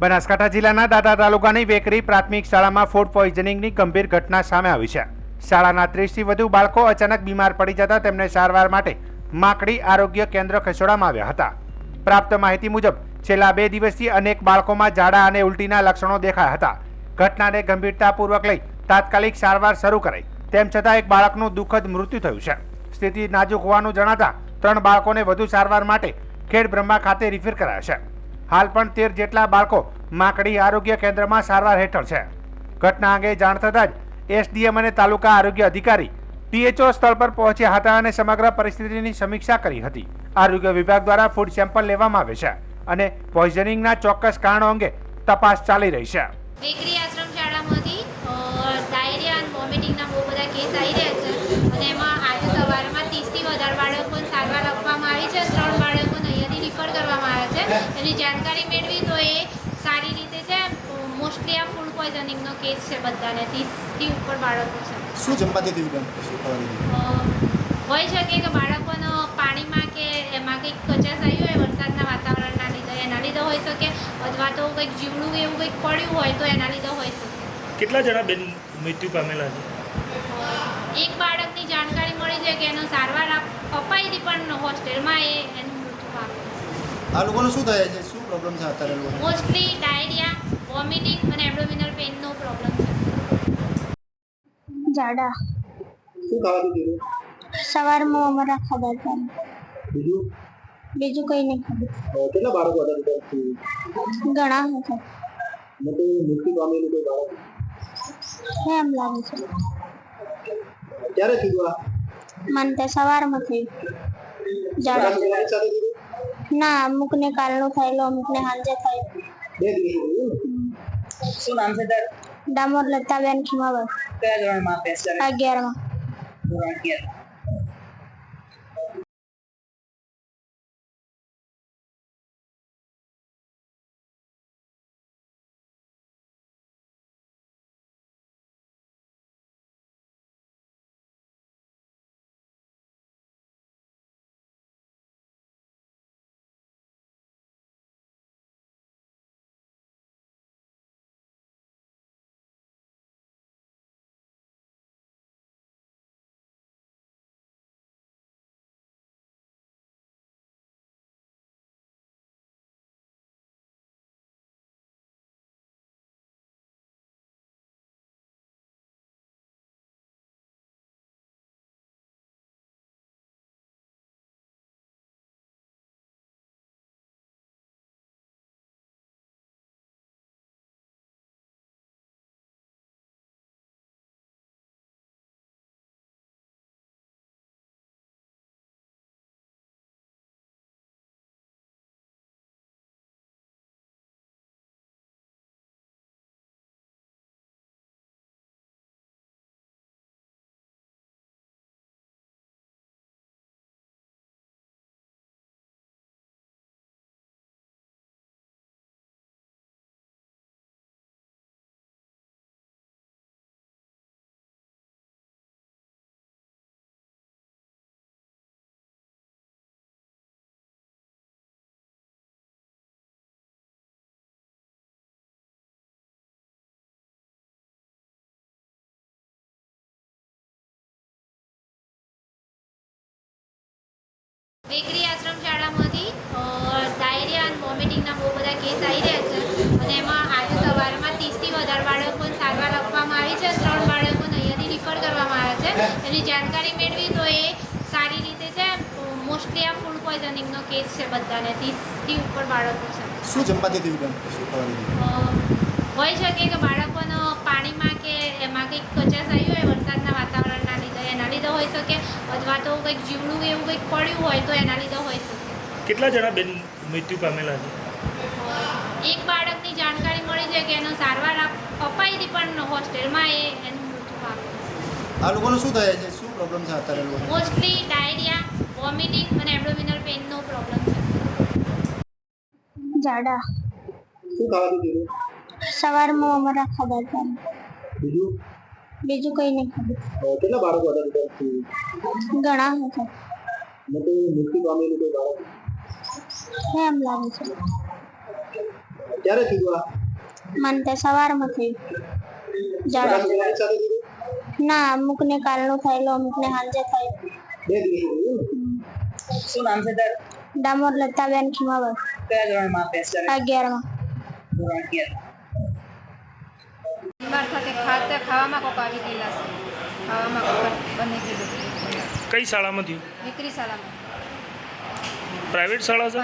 બનાસકાંઠા જિલ્લાના દાદા તાલુકાની વેકરી પ્રાથમિક શાળામાં ફૂડ પોઈઝનિંગની ગંભીર ઘટના સામે આવી છે. શાળાના ત્રીસથી વધુ બાળકો અચાનક બીમાર પડી જતા તેમને સારવાર માટે માકડી આરોગ્ય કેન્દ્ર ખસેડવામાં આવ્યા હતા. પ્રાપ્ત માહિતી મુજબ, છેલ્લા બે દિવસથી અનેક બાળકોમાં ઝાડા અને ઉલટીના લક્ષણો દેખાયા હતા. ઘટનાને ગંભીરતાપૂર્વક લઈ તાત્કાલિક સારવાર શરૂ કરાઈ. તેમ છતાં એક બાળકનું દુઃખદ મૃત્યુ થયું છે. સ્થિતિ નાજુક હોવાનું જણાતા ત્રણ બાળકોને વધુ સારવાર માટે ખેડ બ્રહ્મા ખાતે રિફર કરાયા છે. હાલ પણ તેર જેટલા બાળકો માકડી આરોગ્ય કેન્દ્રમાં સારવાર હેઠળ છે. ઘટના અંગે જાણ થતાં જ એસડીએમ અને તાલુકા આરોગ્ય અધિકારી ટીએચઓ સ્થળ પર પહોંચ્યા હતા અને સમગ્ર પરિસ્થિતિની સમીક્ષા કરી હતી. આરોગ્ય વિભાગ દ્વારા ફૂડ સેમ્પલ લેવામાં આવે છે અને પોઈઝનિંગના ચોક્કસ કારણો અંગે તપાસ ચાલી રહી છે. આશ્રમ શાળામાંથી ડાયરિયા અને વોમિટિંગના બહુ બધા કેસ આવી રહ્યા છે અને એમાં આજે સવારમાં ત્રીસથી વધારે બાળકોને સારવાર આપવામાં આવી છે ત્રણ બાળકોને અહીંયાથી રિફર કરવામાં આવ્યા છે એની જાણકારી મેળવી તો એ સારી રીતે છે મોસ્ટલી આ ફૂડ પોઈઝનિંગનો કેસ છે બધાને ત્રીસથી ઉપર બાળકો છે. શું જમવાથી થયું હોઈ શકે કે બાળકોનો પાણીમાં કે એમાં કંઈક કચાસ આવી હોય વરસાદના વાતાવરણના લીધે એના લીધે હોઈ શકે અથવા તો કંઈક જીવડું એવું કંઈક પડ્યું હોય તો એના લીધે હોઈ શકે. કેટલા જણા બેન મૃત્યુ પામેલા છે? એક બાળકની જાણકારી મળી છે કે એનો સારવાર આપ- અપાઈ હતી પણ હોસ્ટેલમાં એ એનું મૃત્યુ પામ્યું. આ લોકોને શું થાય છે? શું પ્રોબ્લેમ છે અત્યારે લોકો મોસ્ટલી ડાયરિયા વોમિટિંગ અને એબ્ડોમિનલ પેઇનનો પ્રોબ્લેમ છે. જાડા. શું ખાવાથી થયું સવારમાં અમારા ખાધા હતા બીજું? બીજું કંઈ નહીં ખાધું કેટલા બાળકો હતા ઘણા હતા મેં તો મૃત્યુ પામેલું કોઈ બાળક? એમ લાગે છે. ક્યારે થયું આ? મને સવારમાં થયું. ઝાડા ના અમુકને ને થયેલું અમુકને સાંજે ને હાંજે દિવસ શું નામ છે તારું? ડામોર લતાબેન ખીમાબા કયા ધોરણમાં અભ્યાસ કરે અગિયારમાં. ધોરણ અગિયાર વેકરી આશ્રમ શાળામાંથી ડાયરિયા અને વોમિટિંગના બહુ બધા કેસ આવી રહ્યા છે. અને એમાં આજે સવારમાં ત્રીસથી વધારે બાળકોને સારવાર આપવામાં આવી છે. ત્રણ બાળકોને અહીંયાથી રિફર કરવામાં આવ્યા છે. એની જાણકારી મેળવી તો એ સારી રીતે છે મોસ્ટલી આ ફૂડ પોઈઝનિંગનો કેસ છે બધાને. ત્રીસથી ઉપર બાળકો છે. શું જમવાથી થયું હોઈ શકે કે બાળકોનો પાણીમાં કે એમાં કંઈક કચાશ આવી હોય વરસાદના વાતાવરણના લીધે એના લીધે હોઈ શકે અથવા તો કંઈક જીવડું એવું કંઈક પડ્યું હોય તો એના લીધે હોઈ શકે. કેટલા જણા બેન મૃત્યુ પામેલા છે? એક બાળકની જાણકારી મળી છે કે એનો સારવાર અપાઈ હતી પણ હોસ્ટેલમાં એ એનું મૃત્યુ પામ્યું. આ લોકોને શું થાય છે? શું પ્રોબ્લેમ છે અત્યારે મોસ્ટલી ડાયરિયા વોમિટિંગ અને એબ્ડોમિનલ પેઇનનો પ્રોબ્લેમ છે. જાડા. શું ખાવાનું સવારમાં અમારા ખબર હતા બીજું કંઈ નહીં. ખાધું કેટલા બાળકો હતા ઘણા હતા. મેં મૃત્યુ પામેલું કોઈ બાળક? એમ લાગે છે. ક્યારે થયું આ? મને તો સવારમાં થયું. ના અમુકને ને થયેલું અમુકને સાંજે અમુક ને દિવસ થયું શું નામ છે તારું? ડામોર લતાબેન ખીમાવર. કયા ધોરણમાં અભ્યાસ કરે અગિયારમાં. ધોરણ અગિયાર બીમાર થતે ખાતે ખાવામાં કોક આવી ગયેલા છે. ખાવામાં કોક બની ગયેલું કઈ શાળામાં થયું? દીકરી શાળામાં. પ્રાઇવેટ શાળા છે?